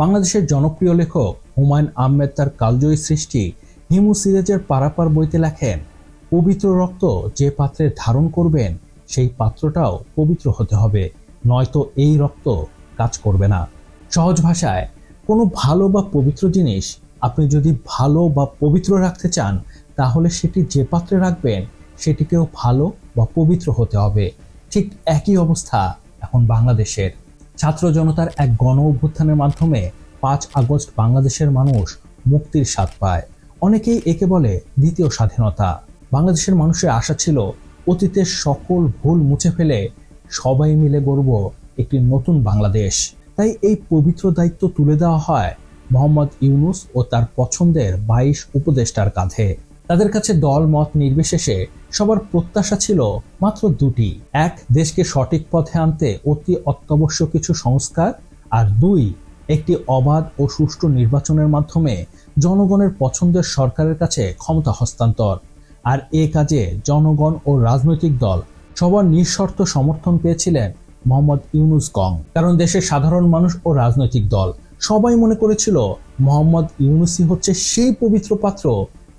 বাংলাদেশের জনপ্রিয় লেখক হুমায়ুন আহমেদ তার কালজয়ী সৃষ্টি হিমু সিরাজের পারাপার বইতে লেখেন, পবিত্র রক্ত যে পাত্রে ধারণ করবেন, সেই পাত্রটাও পবিত্র হতে হবে, নয়তো এই রক্ত কাজ করবে না। সহজ ভাষায়, কোনো ভালো বা পবিত্র জিনিস আপনি যদি ভালো বা পবিত্র রাখতে চান, তাহলে সেটি যে পাত্রে রাখবেন, সেটিকেও ভালো বা পবিত্র হতে হবে। ঠিক একই অবস্থা এখন বাংলাদেশের। ছাত্র জনতার এক গণ অভ্যুত্থানের মাধ্যমে পাঁচ আগস্ট বাংলাদেশের মানুষ মুক্তির স্বাদ পায়। অনেকেই একে বলে দ্বিতীয় স্বাধীনতা। বাংলাদেশের মানুষের আশা ছিল অতীতের সকল ভুল মুছে ফেলে সবাই মিলে গড়ব একটি নতুন বাংলাদেশ। তাই এই পবিত্র দায়িত্ব তুলে দেওয়া হয় মোহাম্মদ ইউনুস ও তার পছন্দের বাইশ উপদেষ্টার কাঁধে। তাদের কাছে দল, মত নির্বিশেষে সবার প্রত্যাশা ছিল মাত্র দুটি। এক, দেশকে সঠিক পথে আনতে অতি অত্যাবশ্যক কিছু সংস্কার। আর দুই, একটি অবাধ ও সুষ্ঠু নির্বাচনের মাধ্যমে জনগণের পছন্দের সরকারের কাছে ক্ষমতা হস্তান্তর। আর এ কাজে জনগণ ও রাজনৈতিক দল সবার নিঃশর্ত সমর্থন পেয়েছিলেন মোহাম্মদ ইউনুস গং। কারণ দেশের সাধারণ মানুষ ও রাজনৈতিক দল সবাই মনে করেছিল, মোহাম্মদ ইউনুসি হচ্ছে সেই পবিত্র পাত্র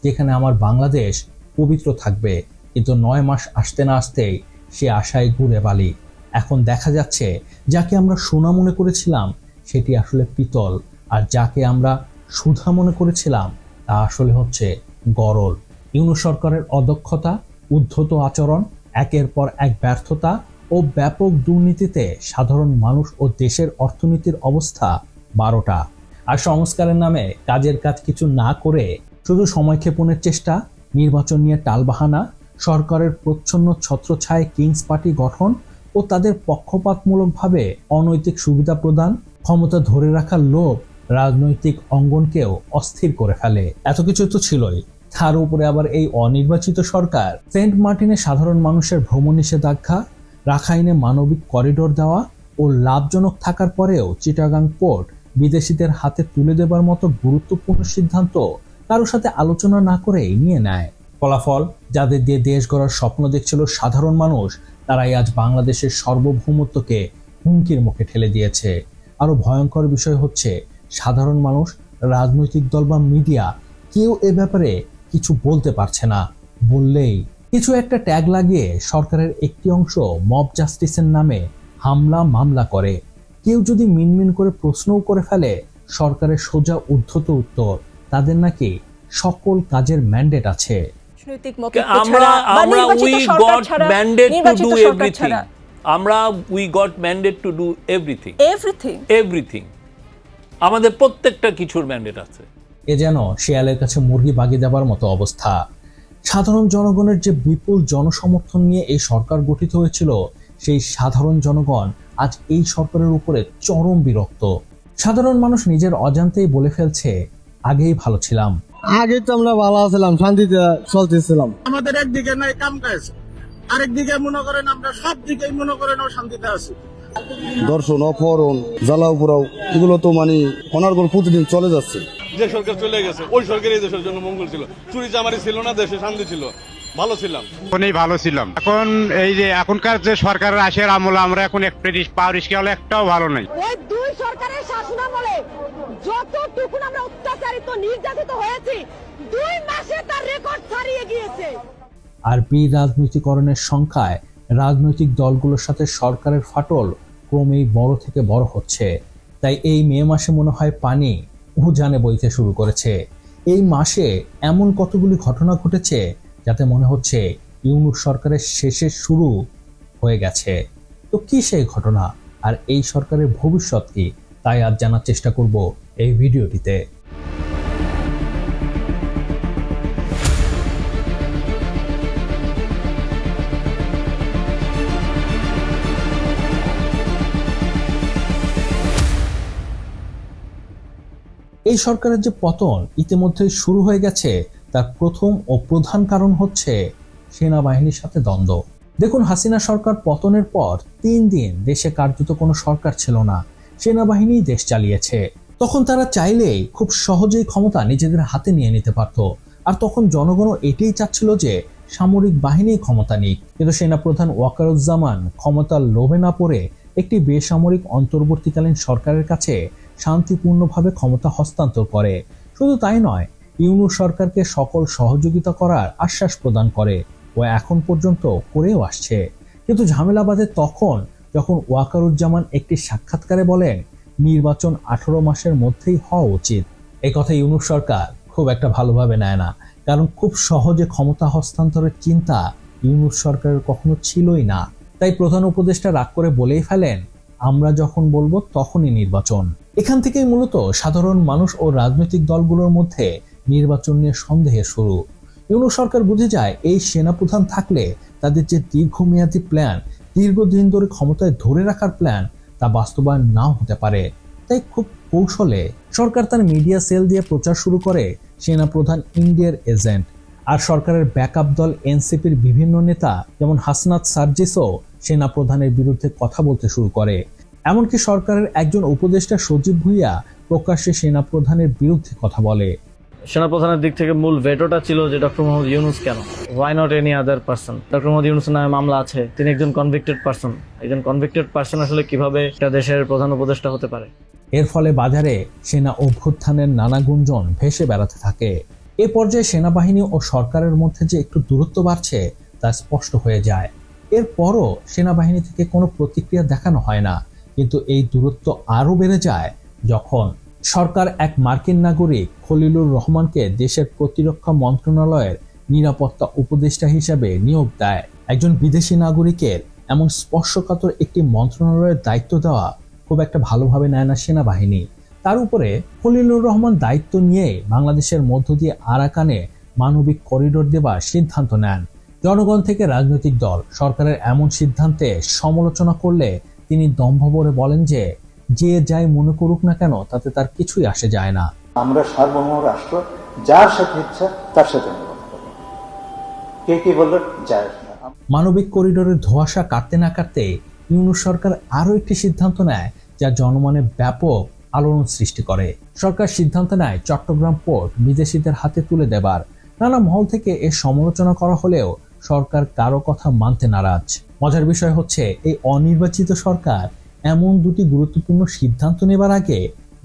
যেখানে আমার বাংলাদেশ পবিত্র থাকবে। কিন্তু নয় মাস আসতে না আসতেই সে আশায় ঘুরে বালি এখন দেখা যাচ্ছে, যাকে আমরা সোনা মনে করেছিলাম, সেটি আসলে পিতল। আর যাকে আমরা সুধা মনে করেছিলাম, তা আসলে হচ্ছে গরল। ইউনু সরকারের অদক্ষতা, উদ্ধত আচরণ, একের পর এক ব্যর্থতা ও ব্যাপক দুর্নীতিতে সাধারণ মানুষ ও দেশের অর্থনীতির অবস্থা বারোটা। আর সংস্কারের নামে কাজের কাজ কিছু না করে শুধু সময়ক্ষেপণের চেষ্টা, নির্বাচন নিয়ে টালবাহানা, সরকারের প্রচ্ছন্ন ছত্রছায় কিংস পার্টি গঠন ও তাদের পক্ষপাতমূলকভাবে অনৈতিক সুবিধা প্রদান, ক্ষমতা ধরে রাখার লোভ রাজনৈতিক অঙ্গনকেও অস্থির করে ফেলে। এত কিছু তো ছিলই। তার উপরে আবার এই অনির্বাচিত সরকার, সেন্ট মার্টিনে সাধারণ মানুষের ভ্রমণ নিষেধাজ্ঞা রাখাইনে মানবিক করিডোর দেওয়া ও লাভজনক থাকার পরেও চিটাগাং পোর্ট বিদেশিদের হাতে তুলে দেবার মতো গুরুত্বপূর্ণ সিদ্ধান্ত কারোর সাথে আলোচনা না করেই নিয়ে নেয়। ফলাফল, যাদের দিয়ে দেশ গড়ার স্বপ্ন দেখছিল সাধারণ মানুষ, তারাই আজ বাংলাদেশের সার্বভৌমত্বকে হুমকির মুখে ঠেলে দিয়েছে। আরও ভয়ঙ্কর বিষয় হচ্ছে, সাধারণ মানুষ, রাজনৈতিক দল বা মিডিয়া কেউ এ ব্যাপারে কিছু বলতে পারছে না, বললেই। কিছু একটা ট্যাগ লাগিয়ে সরকারের একটি অংশ মব জাস্টিসের নামে হামলা মামলা করে। কেউ যদি মিনমিন করে প্রশ্নও করে ফেলে, সরকারের সোজা উদ্ধত উত্তর। তাদের নাকি সকল কাজের ম্যান্ডেট আছে। আমরা আমরা we got mandate to do everything আমরা we got mandate to do everything everything everything আমাদের প্রত্যেকটা কিছুর ম্যান্ডেট আছে। এ যেন শিয়ালের কাছে মুরগি বাগি দেবার মতো অবস্থা। সাধারণ জনগণের যে বিপুল জনসমর্থন নিয়ে এই সরকার গঠিত হয়েছিল সেই সাধারণ জনগণ আজ এই সরকারের উপরে চরম বিরক্ত। সাধারণ মানুষ নিজের অজান্তেই বলে ফেলছে আগেই ভালো ছিলাম। আগে তো আমরা ভালো আছিলাম শান্তিতে চলতেছিলাম। আমাদের একদিকে নাই কাম কাজ। আরেকদিকে মনে করেন আমরা সব দিকেই মনে করেন শান্তিতে আছি। দর্শন অপহরণ জ্বালাও এগুলো তো মানে অনার্গল প্রতিদিন চলে যাচ্ছে। যে সরকার চলে গেছে ওই সরকারই দেশের জন্য মঙ্গল ছিল। চুরি চামারি ছিল না দেশে শান্তি ছিল। ভালো ছিলাম। এখনই ভালো ছিলাম। এখন এই যে এখনকার যে সরকারের আসার আমলে আমরা এখন এক পাওয়ার স্কেল একটাও ভালো নাই। শাসনামলে আমরা অত্যাচারিত, নির্যাতিত হয়েছি, দুই মাসে তার রেকর্ড ছাড়িয়ে গিয়েছে। রাজনীতিকরণের সংখ্যায় রাজনৈতিক দলগুলোর সাথে সরকারের ফাটল ক্রমেই বড় থেকে বড় হচ্ছে। তাই এই মে মাসে মনে হয় পানি উজানে বইতে শুরু করেছে। এই মাসে এমন কতগুলি ঘটনা ঘটেছে যাতে মনে হচ্ছে ইউনুস সরকারের শেষের শুরু হয়ে গেছে? তো কি সেই ঘটনা? আর এই সরকারের ভবিষ্যৎ কি? তাই আজ জানার চেষ্টা করব এই ভিডিওটিতে। এই সরকারের যে পতন ইতিমধ্যে শুরু হয়ে গেছে, তার প্রথম ও প্রধান কারণ হচ্ছে সেনাবাহিনীর সাথে দ্বন্দ্ব। দেখুন, হাসিনা সরকার পতনের পর তিন দিন দেশে কার্যত কোনো সরকার ছিল না। সেনাবাহিনী দেশ চালিয়েছে। তখন তারা চাইলেই খুব সহজেই ক্ষমতা নিজেদের হাতে নিয়ে নিতে পারত। আর তখন জনগণও এটাই চাচ্ছিল যে সামরিক বাহিনী ক্ষমতা নিক। কিন্তু সেনাপ্রধান ওয়াকারুজ্জামান ক্ষমতার লোভে না পড়ে একটি বেসামরিক অন্তর্বর্তীকালীন সরকারের কাছে শান্তিপূর্ণভাবে ক্ষমতা হস্তান্তর করে। শুধু তাই নয় ইউনুস সরকারকে সকল সহযোগিতা করার আশ্বাস প্রদান করে ও এখন পর্যন্ত করেও আসছে। কিন্তু ঝামেলা বাঁধে তখন যখন ওয়াকারুজ্জামান একটি সাক্ষাৎকারে বলেন, নির্বাচন আঠারো মাসের মধ্যেই হওয়া উচিত। এই কথা ইউনুস সরকার খুব একটা ভালোভাবে নেয় না। কারণ খুব সহজে ক্ষমতা হস্তান্তরের চিন্তা ইউনুস সরকারের কখনো ছিলই না। তাই প্রধান উপদেষ্টা রাগ করে বলেই ফেলেন, আমরা যখন বলব তখনই নির্বাচন। এখান থেকেই মূলত সাধারণ মানুষ ও রাজনৈতিক দলগুলোর মধ্যে নির্বাচন নিয়ে সন্দেহের শুরু। ইউনুস সরকার বুঝে যায়, এই সেনাপ্রধান থাকলে তাদের যে দীর্ঘমেয়াদী প্ল্যান দীর্ঘদিন ধরে ক্ষমতায় ধরে রাখার প্ল্যান তা বাস্তবায়ন নাও হতে পারে। তাই খুব কৌশলে সরকার তার মিডিয়া সেল দিয়ে প্রচার শুরু করে সেনাপ্রধান ইন্ডিয়ার এজেন্ট আর সরকারের ব্যাকআপ দল এনসিপির বিভিন্ন নেতা যেমন হাসনাত সার্জিসও সেনাপ্রধানের বিরুদ্ধে কথা বলতে শুরু করে। এমনকি সরকারের একজন উপদেষ্টা সজীব ভুইয়া প্রকাশ্যে সেনাপ্রধানের বিরুদ্ধে কথা বলে। সেনাপ্রধানের দিক থেকে মূল ভেটোটা ছিল যে ডক্টর মোহাম্মদ ইউনুস কেন? Why not any other person doctor Mohammad ইউনুসের নামে মামলা আছে, তিনি একজন কনভিক্টেড পার্সন একজন কনভিক্টেড পার্সন আসলে কীভাবে একটা দেশের প্রধান উপদেষ্টা হতে পারে? এর ফলে বাজারে সেনা অভ্যুত্থানের নানা গুঞ্জন ভেসে বেড়াতে থাকে। এ পর্যায়ে সেনাবাহিনী ও সরকারের মধ্যে যে একটু দূরত্ব বাড়ছে, তা স্পষ্ট হয়ে যায়। এরপরও সেনাবাহিনী থেকে কোনো প্রতিক্রিয়া দেখানো হয় না। কিন্তু এই দূরত্ব আরও বেড়ে যায় যখন সরকার এক মার্কিন নাগরিক খলিলুর রহমানকে দেশের প্রতিরক্ষা মন্ত্রণালয়ের নিরাপত্তা উপদেষ্টা হিসাবে নিয়োগ দেয়। একজন বিদেশি নাগরিকের এমন স্পর্শকাতর একটি মন্ত্রণালয়ের দায়িত্ব দেওয়া খুব একটা ভালোভাবে নেয় না সেনাবাহিনী। তার উপরে খলিলুর রহমান দায়িত্ব নিয়ে বাংলাদেশের মধ্য দিয়ে আরাকানে মানবিক করিডোর দেবার সিদ্ধান্ত নেন। জনগণ থেকে রাজনৈতিক দল সরকারের এমন সিদ্ধান্তে সমালোচনা করলে তিনি দম্ভ বলেন যে যে যাই মনে করুক না কেন তাতে তার কিছুই আসে যায় না। আমরা সার্বভৌম রাষ্ট্র যার সাথে ইচ্ছা তার সাথে কে কি বলল? যায় মানবিক করিডোরের ধোঁয়াশা কাটতে না কাটতে ইউনুস সরকার আরও একটি সিদ্ধান্ত নেয় যা জনমনে ব্যাপক আলোড়ন সৃষ্টি করে। সরকার সিদ্ধান্ত নেয় চট্টগ্রাম পোর্ট বিদেশিদের হাতে তুলে দেবার। নানা মহল থেকে এর সমালোচনা করা হলেও সরকার কারও কথা মানতে নারাজ। মজার বিষয় হচ্ছে এই অনির্বাচিত সরকার এমন দুটি গুরুত্বপূর্ণ সিদ্ধান্ত নেবার আগে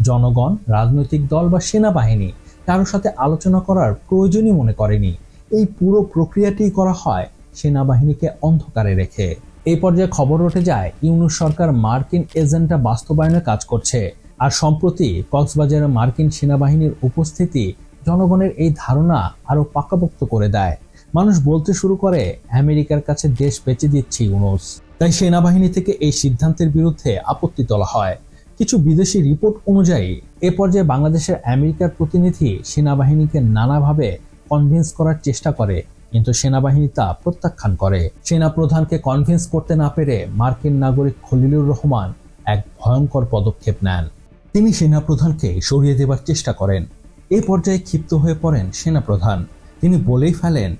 জনগণ, রাজনৈতিক দল বা সেনাবাহিনী কারোর সাথে আলোচনা করার প্রয়োজনই মনে করেনি। এই পুরো প্রক্রিয়াটি করা হয় সেনাবাহিনীকে অন্ধকারে রেখে। এই পর্যায়ে খবর উঠে যায়, ইউনুস সরকার মার্কিন এজেন্ডা বাস্তবায়নে কাজ করছে আর সম্প্রতি কক্সবাজারে মার্কিন সেনাবাহিনীর উপস্থিতি জনগণের এই ধারণা আরও পাকাপোক্ত করে দেয়। মানুষ বলতে শুরু করে, আমেরিকার কাছে দেশ বেঁচে দিচ্ছে ইউনুস। তাই সেনাবাহিনী থেকে এই সিদ্ধান্তের বিরুদ্ধে আপত্তি তোলা হয়। কিছু বিদেশি রিপোর্ট অনুযায়ী, এ পর্যায়ে বাংলাদেশের আমেরিকার প্রতিনিধি সেনাবাহিনীকে নানাভাবে কনভিন্স করার চেষ্টা করে, কিন্তু সেনাবাহিনী তা প্রত্যাখ্যান করে। সেনা প্রধানকে কনভিন্স করতে না পেরে মার্কিন নাগরিক খলিলুর রহমান এক ভয়ঙ্কর পদক্ষেপ নেন। তিনি সেনাপ্রধানকে সরিয়ে দেবার চেষ্টা করেন। এ পর্যায়ে ক্ষিপ্ত হয়ে পড়েন সেনাপ্রধান। তিনি বলেই ফেলেন,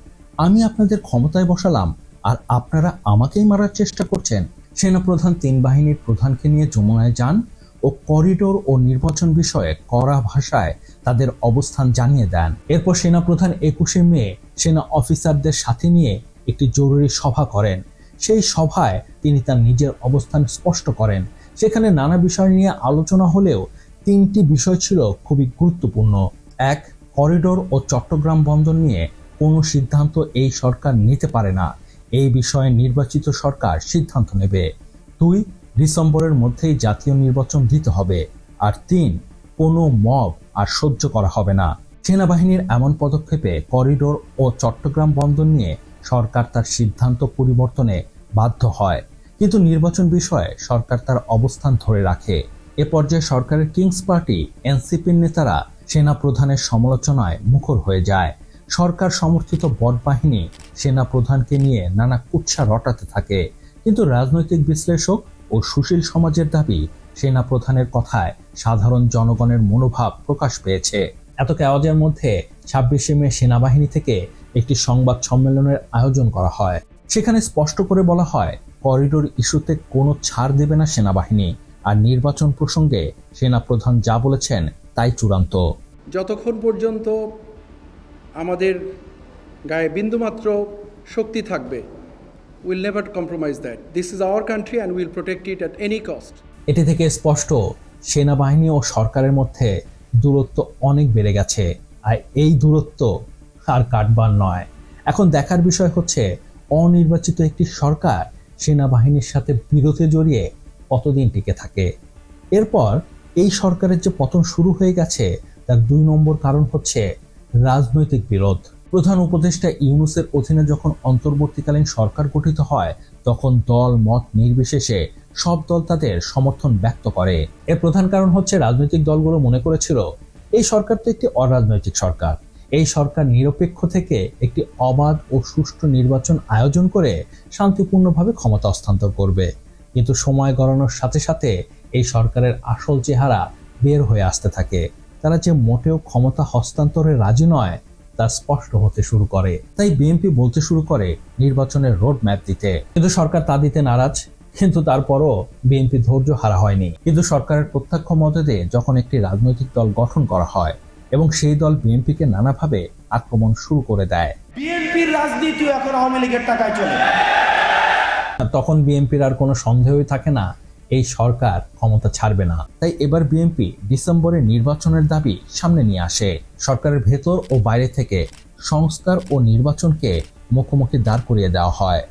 আমি আপনাদের ক্ষমতায় বসালাম আর আপনারা আমাকেই মারার চেষ্টা করছেন? সেনাপ্রধান তিন বাহিনীর প্রধানকে নিয়ে যমুনায় যান ও করিডোর ও নির্বাচন বিষয়ে কড়া ভাষায় তাদের অবস্থান জানিয়ে দেন। এরপর সেনাপ্রধান একুশে মে সেনা অফিসারদের সাথে নিয়ে একটি জরুরি সভা করেন। সেই সভায় তিনি তার নিজের অবস্থান স্পষ্ট করেন। সেখানে নানা বিষয় নিয়ে আলোচনা হলেও তিনটি বিষয় ছিল খুবই গুরুত্বপূর্ণ। এক, করিডোর ও চট্টগ্রাম বন্দর নিয়ে কোনো সিদ্ধান্ত এই সরকার নিতে পারে না। এই বিষয়ে নির্বাচিত সরকার সিদ্ধান্ত নেবে। দুই ডিসেম্বরের মধ্যেই জাতীয় নির্বাচন দিতে হবে। আর তিন, কোনো মব আর সহ্য করা হবে না। সেনাবাহিনীর এমন পদক্ষেপে করিডোর ও চট্টগ্রাম বন্দর নিয়ে সরকার তার সিদ্ধান্ত পরিবর্তনে বাধ্য হয়। কিন্তু নির্বাচন বিষয়ে সরকার তার অবস্থান ধরে রাখে। এ পর্যায়ে সরকারের কিংস পার্টি, এনসিপির নেতারা সেনা প্রধানের সমালোচনায় মুখর হয়ে যায়। সরকার সমর্থিত বট বাহিনী সেনা প্রধানকে নিয়ে নানা কুৎসা রটাতে থাকে। কিন্তু রাজনৈতিক বিশ্লেষক ও সুশীল সমাজের দাবি, সেনা প্রধানের কথায় সাধারণ জনগণের মনোভাব প্রকাশ পেয়েছে। এত কেওয়াজের মধ্যে ছাব্বিশে মে সেনাবাহিনী থেকে একটি সংবাদ সম্মেলনের আয়োজন করা হয়। সেখানে স্পষ্ট করে বলা হয়, করিডোর ইস্যুতে কোনো ছাড় দেবে না সেনাবাহিনী, আর নির্বাচন প্রসঙ্গে সেনাপ্রধান যা বলেছেন তাই চূড়ান্ত। যতক্ষণ পর্যন্ত আমাদের গায়ে বিন্দুমাত্র শক্তি থাকবে। Will never compromise that this is our country and will protect it at any cost এটি থেকে স্পষ্ট, সেনাবাহিনী ও সরকারের মধ্যে দূরত্ব অনেক বেড়ে গেছে। আর এই দূরত্ব আর কাটবার নয়। এখন দেখার বিষয় হচ্ছে, অনির্বাচিত একটি সরকার সেনাবাহিনীর সাথে বিরোধে জড়িয়ে কতদিন টিকে থাকে। এরপর এই সরকারের যে পতন শুরু হয়ে গেছে, তার দুই নম্বর কারণ হচ্ছে রাজনৈতিক বিরোধ। প্রধান উপদেষ্টা ইউনুসের অধীনে যখন অন্তর্বর্তীকালীন সরকার গঠিত হয়, তখন দল মত নির্বিশেষে সব দল তাদের সমর্থন ব্যক্ত করে। এর প্রধান কারণ হচ্ছে রাজনৈতিক দলগুলো মনে করেছিল, এই সরকার তো একটি অরাজনৈতিক সরকার। এই সরকার নিরপেক্ষ থেকে একটি অবাধ ও সুষ্ঠু নির্বাচন আয়োজন করে শান্তিপূর্ণভাবে ক্ষমতা হস্তান্তর করবে। কিন্তু সময় গড়ানোর সাথে সাথে এই সরকারের আসল চেহারা বের হয়ে আসতে থাকে। তারা যে মোটেও ক্ষমতা হস্তান্তরে রাজি নয় তা স্পষ্ট হতে শুরু করে। তাই বিএনপি বলতে শুরু করে নির্বাচনের রোড ম্যাপ দিতে। কিন্তু সরকার তা দিতে নারাজ কিন্তু তারপরও বিএনপি ধৈর্য হারা হয়নি। কিন্তু সরকারের প্রত্যক্ষ মদদে যখন একটি রাজনৈতিক দল গঠন করা হয় এবং সেই দল বিএনপিকে নানাভাবে আক্রমণ শুরু করে দেয়। বিএনপির রাজনীতি এখন আওয়ামী লীগের টাকায় চলে। তখন বিএনপির আর কোনো সন্দেহই থাকে না এই সরকার ক্ষমতা ছাড়বে না। তাই এবার বিএনপি ডিসেম্বরে নির্বাচনের দাবি সামনে নিয়ে আসে। সরকারের ভেতর ও বাইরে থেকে সংস্কার ও নির্বাচনকে মুখোমুখি দাঁড় করিয়ে দেওয়া হয়।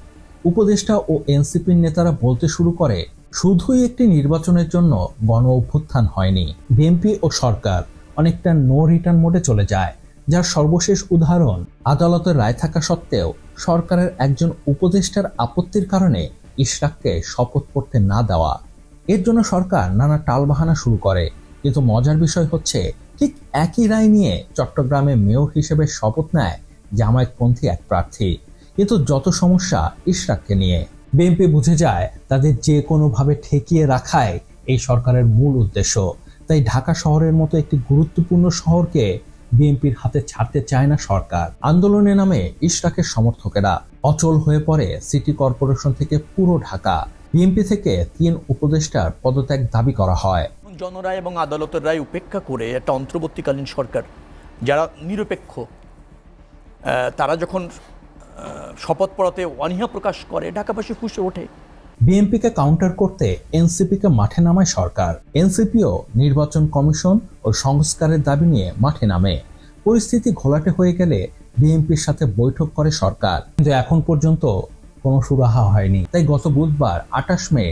উপদেষ্টা ও এনসিপির নেতারা বলতে শুরু করে, শুধুই একটি নির্বাচনের জন্য গণ অভ্যুত্থান হয়নি। বিএনপি ও সরকার অনেকটা নো রিটার্ন মোডে চলে যায়, যার সর্বশেষ উদাহরণ আদালতের রায় থাকা সত্ত্বেও সরকারের একজন উপদেষ্টার আপত্তির কারণে ইশরাককে শপথ করতে না দেওয়া। এর জন্য সরকার নানা টালবাহানা শুরু করে। কিন্তু মজার বিষয় হচ্ছে, ঠিক একই রায় নিয়ে চট্টগ্রামে মেয়র হিসেবে শপথ নেয় জামায়াতপন্থী এক প্রার্থী। কিন্তু যত সমস্যা ইশরাককে নিয়ে, বিএনপি বুঝে যায় তাদের যে কোনোভাবে ঠেকিয়ে রাখায় এই সরকারের মূল উদ্দেশ্য। তাই ঢাকা শহরের মতো একটি গুরুত্বপূর্ণ শহরকে বিএনপির হাতে ছাড়তে চায় না সরকার। আন্দোলনের নামে ইশরাকের সমর্থকেরা অচল হয়ে পড়ে সিটি কর্পোরেশন থেকে পুরো ঢাকা। বিএনপি থেকে তিন উপদেষ্টার পদত্যাগ দাবি করা হয়। জনরায় এবং আদালতের রায় উপেক্ষা করে একটা অন্তর্বর্তীকালীন সরকার যারা নিরপেক্ষ তারা যখন শপথ পড়াতে অনীহা প্রকাশ করে ঢাকাবাসী ফুসে ওঠে। বিএনপিকে কাউন্টার করতে এনসিপিকে মাঠে নামায় সরকার। এনসিপিও নির্বাচন কমিশন ও সংস্কারের দাবি নিয়ে মাঠে নামে। পরিস্থিতি ঘোলাটে হয়ে গেলে বিএনপির সাথে বৈঠক করে সরকার। কিন্তু এখন পর্যন্ত কোনো সুরাহা হয়নি। তাই গত বুধবার আঠাশ মে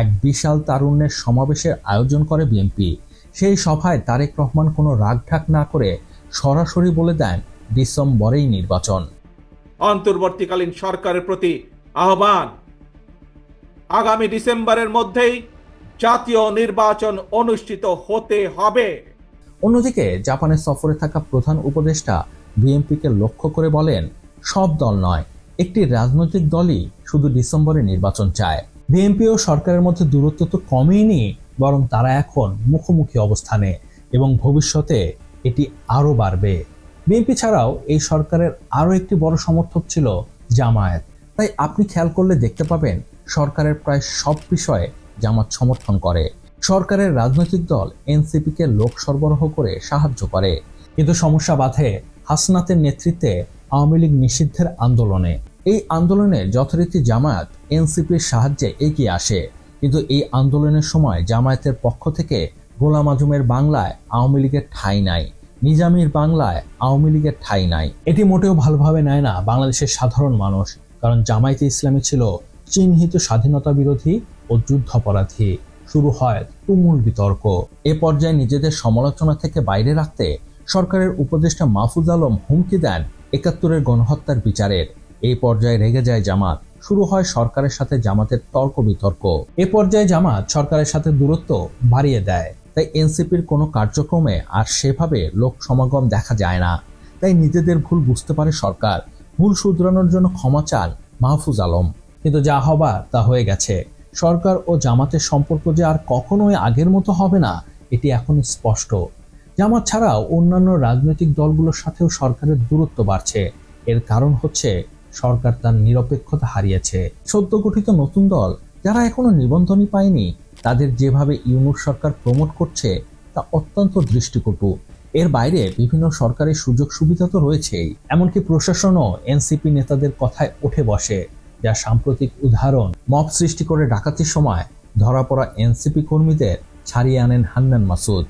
এক বিশাল তারুণ্যের সমাবেশের আয়োজন করে বিএনপি। সেই সভায় তারেক রহমান কোনো রাগঢাক না করে সরাসরি বলে দেন ডিসেম্বরেই নির্বাচন। অন্তর্বর্তীকালীন সরকারের প্রতি আহ্বান। আগামী ডিসেম্বরের মধ্যেই জাতীয় নির্বাচন অনুষ্ঠিত হতে হবে। অন্যদিকে জাপানে সফরে থাকা প্রধান উপদেষ্টা বিএনপিকে লক্ষ্য করে বলেন, সব দল নয়, একটি রাজনৈতিক দলই শুধু ডিসেম্বরে নির্বাচন চায়। বিএনপি ও সরকারের মধ্যে দূরত্ব তো কমেইনি বরং তারা এখন মুখোমুখি অবস্থানে এবং ভবিষ্যতে এটি আরও বাড়বে। বিএনপি ছাড়াও এই সরকারের আরও একটি বড় সমর্থক ছিল জামায়াত। তাই আপনি খেয়াল করলে দেখতে পাবেন, সরকারের প্রায় সব বিষয়ে জামাত সমর্থন করে। সরকারের রাজনৈতিক দল এনসিপিকে লোক সরবরাহ করে সাহায্য করে। কিন্তু সমস্যা বাধে হাসনাতের নেতৃত্বে আওয়ামী লীগ নিষিদ্ধের আন্দোলনে। এই আন্দোলনে যথারীতি জামায়াত এনসিপির সাহায্যে এগিয়ে আসে। কিন্তু এই আন্দোলনের সময় জামায়াতের পক্ষ থেকে গোলাম আজমের বাংলায় আওয়ামী লীগের ঠাঁই নাই। নিজামীর বাংলায় আওয়ামী লীগের ঠাঁই নাই। এটি মোটেও ভালোভাবে নেয় না বাংলাদেশের সাধারণ মানুষ, কারণ জামায়াতে ইসলামী ছিল চিহ্নিত স্বাধীনতা বিরোধী ও যুদ্ধাপরাধী। শুরু হয় তুমুল বিতর্ক। এ পর্যায়ে নিজেদের সমালোচনা থেকে বাইরে রাখতে সরকারের উপদেষ্টা মাহফুজ আলম হুমকি দেন একাত্তরের গণহত্যার বিচারের। এই পর্যায়ে রেগে যায় জামাত। শুরু হয় সরকারের সাথে জামাতের তর্ক বিতর্ক এ পর্যায়ে জামাত সরকারের সাথে দূরত্ব বাড়িয়ে দেয়। তাই এনসিপির কোনো কার্যক্রমে আর সেভাবে লোক সমাগম দেখা যায় না। তাই নিজেদের ভুল বুঝতে পারে সরকার। ভুল শুধরানোর জন্য ক্ষমা চান মাহফুজ আলম। কিন্তু যা হবার তা হয়ে গেছে। সরকার ও জামাতের সম্পর্ক যে আর কখনোই আগের মতো হবে না, এটি এখন স্পষ্ট। জামাত ছাড়াও অন্যান্য রাজনৈতিক দলগুলোর সাথেও সরকারের দূরত্ব বাড়ছে। এর কারণ হচ্ছে, সরকার তার নিরপেক্ষতা হারিয়েছে। সদ্য গঠিত নতুন দল যারা এখনও নিবন্ধনই পায়নি, তাদের যেভাবে ইউনুস সরকার প্রমোট করছে, তা অত্যন্ত দৃষ্টিকটু। এর বাইরে বিভিন্ন সরকারি সুযোগ সুবিধা তো রয়েছেই। এমনকি প্রশাসনও এনসিপি নেতাদের কথায় উঠে বসে, যা সাম্প্রতিক উদাহরণ, মব সৃষ্টি করে ডাকাতির সময় ধরা পড়া এনসিপি কর্মীদের ছাড়িয়ে আনেন হান্নান মাসুদ।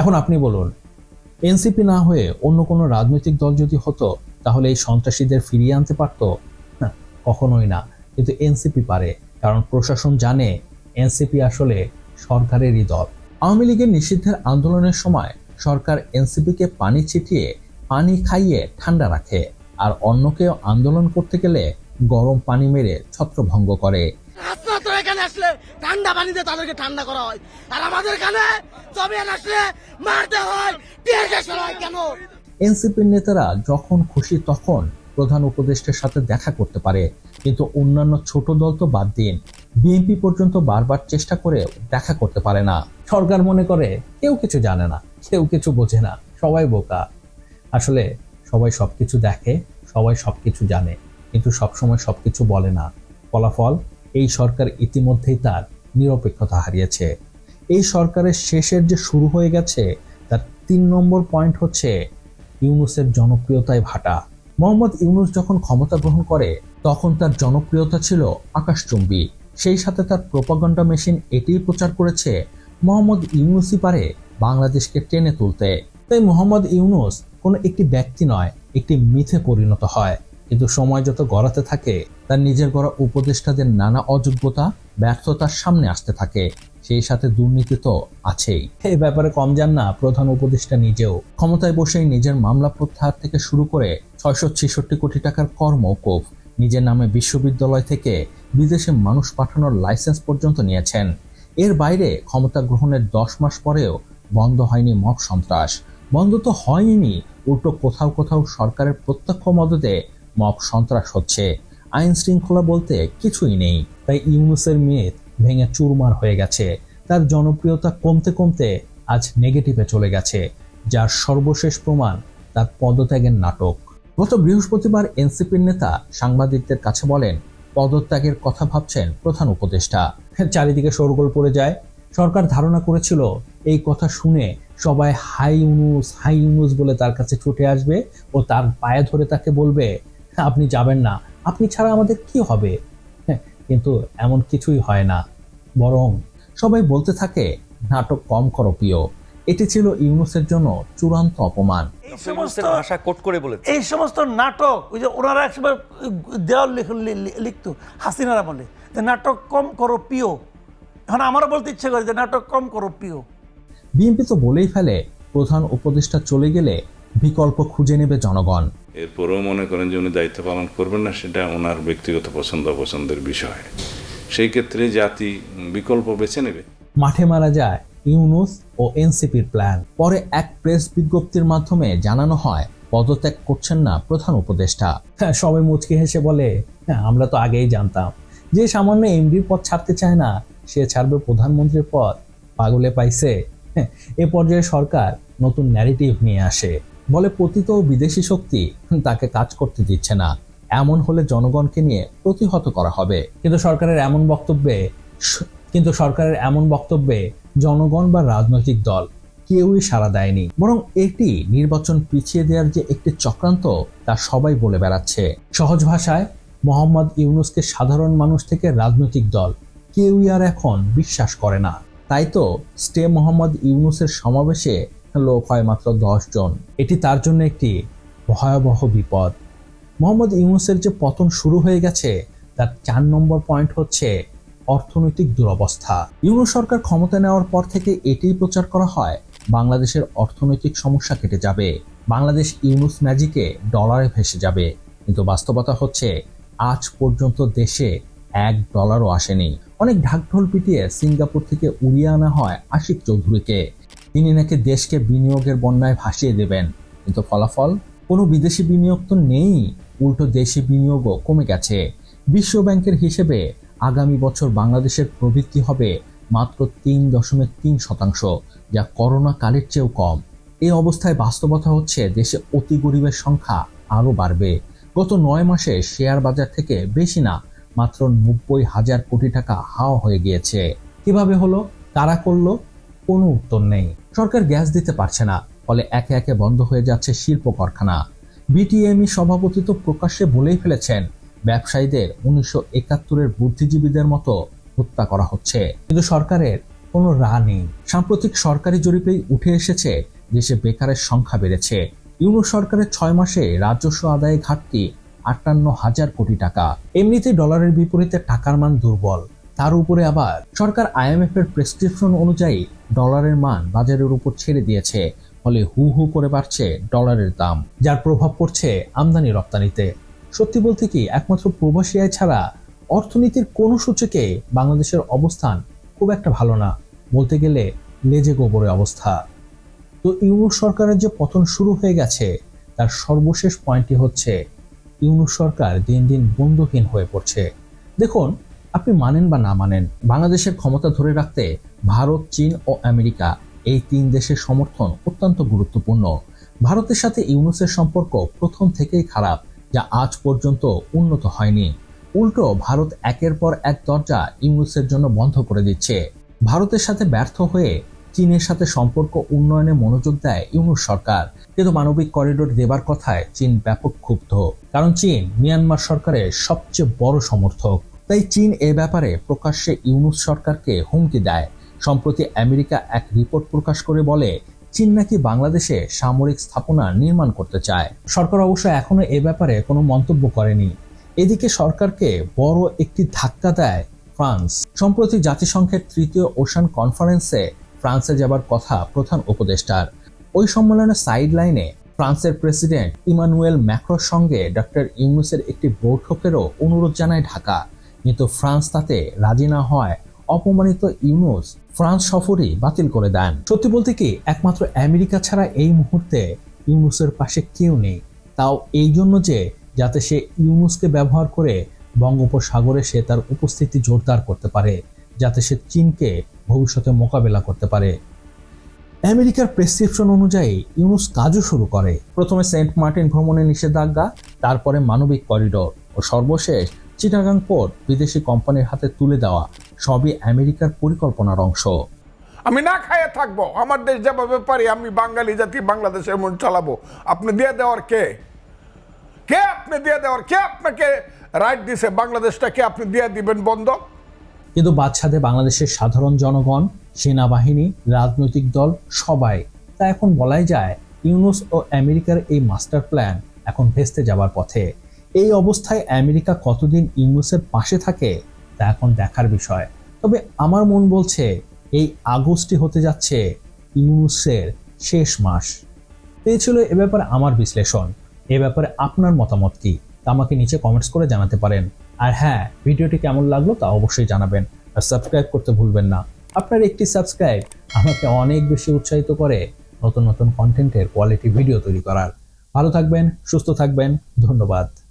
এখন আপনি বলুন, এনসিপি না হয়ে অন্য কোনো রাজনৈতিক দল যদি হতো, তাহলে এই সন্ত্রাসীদের ফিরিয়ে আনতে পারতো? কখনোই না। কিন্তু এনসিপি পারে, কারণ প্রশাসন জানে এনসিপি আসলে সরকারেরই দল। আওয়ামী লীগের নিষিদ্ধের আন্দোলনের সময় সরকার এনসিপিকে পানি ছিটিয়ে, পানি খাইয়ে ঠান্ডা রাখে, আর অন্যকেও আন্দোলন করতে গেলে গরম পানি মেরে ছত্রভঙ্গ করে আপনার তো এখানে আসলে ঠান্ডা পানিতে তাদেরকে ঠান্ডা করা হয়। আর আমাদের এখানে জমিয়ান আসলে মারতে হয় কেন? এনসিপির নেতারা যখন খুশি তখন প্রধান সাথে দেখা করতে পারে। কিন্তু অন্যান্য ছোট দল তো বাদ দিন। বিএনপি পর্যন্ত বারবার চেষ্টা করে দেখা করতে পারে না। সরকার মনে করে কেউ কিছু জানে না, কেউ কিছু বোঝে না, সবাই বোকা। আসলে সবাই সবকিছু দেখে, সবাই সবকিছু জানে, কিন্তু সবসময় সবকিছু বলে না। ফলাফল এই সরকার ইতিমধ্যেই তার নিরপেক্ষতা হারিয়েছে। এই সরকারের শেষের যে শুরু হয়ে গেছে, তার তিন নম্বর পয়েন্ট হচ্ছে ইউনুসের জনপ্রিয়তায় ভাটা। মোহাম্মদ ইউনুস যখন ক্ষমতা গ্রহণ করে, তখন তার জনপ্রিয়তা ছিল আকাশচুম্বী। সেই সাথে তার প্রোপাগন্ডা মেশিন এটিই প্রচার করেছে, মোহাম্মদ ইউনুসই পারে বাংলাদেশকে টেনে তুলতে। তাই মোহাম্মদ ইউনুস কোনো একটি ব্যক্তি নয়, একটি মিথে পরিণত হয়। কিন্তু সময় যত গড়াতে থাকে তার নিজের গড়া উপদেষ্টাদের নানা অযোগ্যতা ব্যর্থতার সামনে আসতে থাকে। সেই সাথে দুর্নীতি তো আছেই। এই ব্যাপারে কম যান না, প্রধান উপদেষ্টা নিজেও। ক্ষমতায় বসেই নিজের মামলা প্রত্যাহার থেকে শুরু করে ছয়শো ছেষট্টি কোটি টাকার কর মৌকুফ নিজের নামে বিশ্ববিদ্যালয় থেকে বিদেশে মানুষ পাঠানোর লাইসেন্স পর্যন্ত নিয়েছেন। এর বাইরে ক্ষমতা গ্রহণের দশ মাস পরেও বন্ধ হয়নি মব সন্ত্রাস। বন্ধ তো হয়নি উল্টো কোথাও কোথাও সরকারের প্রত্যক্ষ মদতে মব সন্ত্রাস হচ্ছে। আইন শৃঙ্খলা বলতে কিছুই নেই। তাই ইউনুসের মেদ ভেঙে চুরমার হয়ে গেছে। তার জনপ্রিয়তা কমতে কমতে আজ নেগেটিভে চলে গেছে, যার সর্বশেষ প্রমাণ তার পদত্যাগের নাটক। গত বৃহস্পতিবার এনসিপির নেতা সাংবাদিকদের কাছে বলেন, পদত্যাগের কথা ভাবছেন প্রধান উপদেষ্টা। চারিদিকে শোরগোল পড়ে যায়। সরকার ধারণা করেছিল, এই কথা শুনে সবাই হাই ইউনুস হাই ইউনুস বলে তার কাছে ছুটে আসবে ও তার পায়ে ধরে তাকে বলবে, আপনি যাবেন না আপনি ছাড়া আমাদের কি হবে? হ্যাঁ, কিন্তু এমন কিছুই হয় না। বরং সবাই বলতে থাকে নাটক কম করো প্রিয়। এটি ছিল ইউনুসের জন্য চূড়ান্ত অপমান। এই সমস্ত ভাষা কোট করে বলেছে এই সমস্ত নাটক ওই যে ওনারা একসময় দেওয়াল লিখতো হাসিনারা বলে যে নাটক কম করো পিও এখন আমারও বলতে ইচ্ছে করে যে নাটক কম করো পিও বিএনপি তো বলেই ফেলে প্রধান উপদেষ্টা চলে গেলে বিকল্প খুঁজে নেবে জনগণ। এরপরেও মনে করেন যে উনি দায়িত্ব পালন করবেন না সেটা ওনার ব্যক্তিগত পছন্দ অপছন্দের বিষয়। সেই ক্ষেত্রে জাতি বিকল্প বেছে নেবে। মাঠে মারা যায় ইউনুস ও এনসিপির প্ল্যান। পরে এক প্রেস বিজ্ঞপ্তির মাধ্যমে জানানো হয় পদত্যাগ করছেন না প্রধান উপদেষ্টা। হ্যাঁ, সবাই মুচকি হেসে বলে হ্যাঁ আমরা তো আগেই জানতাম যে সামান্য এমডির পদ ছাড়তে চায় না সে ছাড়বে প্রধানমন্ত্রীর পদ পাগলে পাইছে। হ্যাঁ, এ পর্যায়ে সরকার নতুন ন্যারেটিভ নিয়ে আসে। বলে পতিত বিদেশি শক্তি তাকে কাজ করতে দিচ্ছে না। এমন হলে জনগণকে নিয়ে প্রতিহত করা হবে। কিন্তু সরকারের এমন বক্তব্যে কিন্তু সরকারের এমন বক্তব্যে জনগণ বা রাজনৈতিক দল কেউই সাড়া দেয়নি। বরং এটি নির্বাচন পিছিয়ে দেওয়ার যে একটি চক্রান্ত, তা সবাই বলে বেড়াচ্ছে। সহজ ভাষায়, মোহাম্মদ ইউনুসকে সাধারণ মানুষ থেকে রাজনৈতিক দল কেউই আর এখন বিশ্বাস করে না। তাই তো স্টে মোহাম্মদ ইউনুসের সমাবেশে লোক হয় মাত্র দশ জন এটি তার জন্য একটি ভয়াবহ বিপদ। মোহাম্মদ ইউনুসের যে পতন শুরু হয়ে গেছে, তার চার নম্বর পয়েন্ট হচ্ছে অর্থনৈতিক দুরবস্থা। ইউনুস সরকার ক্ষমতা নেওয়ার পর থেকে এটাই প্রচার করা হয়, বাংলাদেশের অর্থনৈতিক সমস্যা কেটে যাবে। বাংলাদেশ ইউনুস ম্যাজিকে ডলারে ভেসে যাবে। কিন্তু বাস্তবতা হচ্ছে, আজ পর্যন্ত দেশে এক ডলারও আসেনি। অনেক ঢাকঢোল পিটিয়ে সিঙ্গাপুর থেকে উড়িয়ে আনা হয় আশিক চৌধুরীকে। তিনি নাকি দেশকে বিনিয়োগের বন্যায় ভাসিয়ে দেবেন। কিন্তু ফলাফল? কোনো বিদেশি বিনিয়োগ তো নেই। উল্টো দেশি বিনিয়োগও কমে গেছে। বিশ্ব ব্যাংকের হিসেবে আগামী বছর বাংলাদেশের প্রবৃদ্ধি হবে মাত্র তিন দশমিক তিন শতাংশ, যা করোনা কালের চেয়েও কম। এই অবস্থায় বাস্তবতা হচ্ছে দেশে অতি গরিবের সংখ্যা আরও বাড়বে। গত নয় মাসে শেয়ার বাজার থেকে বেশি না, মাত্র নব্বই হাজার কোটি টাকা হাওয়া হয়ে গিয়েছে। কীভাবে হলো? কারা করল? কোনো উত্তর নেই। সরকার গ্যাস দিতে পারছে না, ফলে একে একে বন্ধ হয়ে যাচ্ছে শিল্প কারখানা। বিটিএমই সভাপতি তো প্রকাশ্যে বলেই ফেলেছেন, ব্যবসায়ীদের উনিশশো একাত্তরের বুদ্ধিজীবীদের মতো হত্যা করা হচ্ছে। কিন্তু সরকারের কোনো রা নেই। সাম্প্রতিক সরকারি জরিপেই উঠে এসেছে দেশে বেকারের সংখ্যা বেড়েছে। ইউনো সরকারের ছয় মাসে রাজস্ব আদায়ে ঘাটতি আটান্ন হাজার কোটি টাকা। এমনিতেই ডলারের বিপরীতে টাকার মান দুর্বল। তার উপরে আবার সরকার আইএমএফ এর প্রেসক্রিপশন অনুযায়ী ডলারের মান বাজারের উপর ছেড়ে দিয়েছে, ফলে হু হু করে বাড়ছে ডলারের দাম, যার প্রভাব পড়ছে আমদানি রপ্তানিতে। সত্যি বলতে কি, একমাত্র প্রবাসী আয় ছাড়া অর্থনীতির কোনো সূচকে বাংলাদেশের অবস্থান খুব একটা ভালো না, বলতে গেলে লেজে গোবরে অবস্থা। তো ইউনুস সরকারের যে পতন শুরু হয়ে গেছে, তার সর্বশেষ পয়েন্টটি হচ্ছে, ইউনুস সরকার দিন দিন বন্ধুহীন হয়ে পড়ছে। দেখুন আপনি মানেন বা না মানেন, বাংলাদেশের ক্ষমতা ধরে রাখতে ভারত, চীন ও আমেরিকা এই তিন দেশের সমর্থন অত্যন্ত গুরুত্বপূর্ণ। ভারতের সাথে ইউনুসের সম্পর্ক প্রথম থেকেই খারাপ, যা আজ পর্যন্ত উন্নত হয়নি। উল্টো, ভারত একের পর এক দরজা ইউনুসের জন্য বন্ধ করে দিচ্ছে। ভারতের সাথে ব্যর্থ হয়ে চীনের সাথে সম্পর্ক উন্নয়নে মনোযোগ দেয় ইউনুস সরকার। কিন্তু মানবিক করিডোর দেবার কথায় চীন ব্যাপক ক্ষুব্ধ, কারণ চীন মিয়ানমার সরকারের সবচেয়ে বড় সমর্থক। তাই চীন এ ব্যাপারে প্রকাশ্যে ইউনুস সরকারকে হুমকি দেয়। সম্প্রতি আমেরিকা এক রিপোর্ট প্রকাশ করে বলে, চীন নাকি বাংলাদেশে সামরিক স্থাপনা নির্মাণ করতে চায়। সরকার অবশ্য এখনও এ ব্যাপারে কোনো মন্তব্য করেনি। এদিকে সরকারকে বড় একটি ধাক্কা দেয় ফ্রান্স। সম্প্রতি জাতিসংঘের তৃতীয় ওশান কনফারেন্সে ফ্রান্সে যাবার কথা প্রধান উপদেষ্টার। ওই সম্মেলনের সাইড লাইনে ফ্রান্সের প্রেসিডেন্ট ইমানুয়েল ম্যাক্রোর সঙ্গে ডক্টর ইউনুসের একটি বৈঠকেরও অনুরোধ জানায় ঢাকা। কিন্তু ফ্রান্স তাতে রাজি না হয় অপমানিত ইউনুস ফ্রান্স সফরই বাতিল করে দেন। সত্যি বলতে কি, একমাত্র আমেরিকা ছাড়া এই মুহূর্তে ইউনুসের পাশে কেউ নেই। তাও এই জন্য যে, যাতে সে ইউনুসকে ব্যবহার করে বঙ্গোপসাগরে সে তার উপস্থিতি জোরদার করতে পারে, যাতে সে চীনকে ভবিষ্যতে মোকাবেলা করতে পারে। আমেরিকার প্রেসক্রিপশন অনুযায়ী ইউনুস কাজও শুরু করে। প্রথমে সেন্ট মার্টিন ভ্রমণে নিষেধাজ্ঞা, তারপরে মানবিক করিডোর ও সর্বশেষ চিটাগাং পোর্ট বিদেশি কোম্পানির হাতে তুলে দেওয়া সবই আমেরিকার পরিকল্পনার অংশ। আমি না খাইয়ে থাকব। আমার দেশ যেভাবে পারি আমি বাঙালি জাতি বাংলাদেশের মন চালাবো। আপনি দিয়ে দেওয়ার কে? কে আপনি দিয়ে দেওয়ার? কে আপনাকে রাইট দিছে? বাংলাদেশটাকে আপনি দিয়ে দিবেন বন্ধ? কিন্তু বাদশাদে বাংলাদেশের সাধারণ জনগণ সেনাবাহিনী রাজনৈতিক দল সবাই তা এখন বলাই যায় ইউনুস ও আমেরিকার এই মাস্টার প্ল্যান এখন ভেস্তে যাবার পথে। এই অবস্থায় আমেরিকা কতদিন ইউনুসের পাশে থাকে, তা এখন দেখার বিষয়। তবে আমার মন বলছে, এই আগস্টই হতে যাচ্ছে ইউনুসের শেষ মাস। এই ছিল এ ব্যাপারে আমার বিশ্লেষণ। এ ব্যাপারে আপনার মতামত কি? তা আমাকে নিচে কমেন্টস করে জানাতে পারেন। আর হ্যাঁ ভিডিওটি কেমন লাগল তা অবশ্যই জানাবেন। আর সাবস্ক্রাইব করতে ভুলবেন না। আপনার একটি সাবস্ক্রাইব আমাকে অনেক বেশি উৎসাহিত করে নতুন নতুন কন্টেন্টের কোয়ালিটি ভিডিও তৈরি করার। ভালো থাকবেন, সুস্থ থাকবেন, ধন্যবাদ।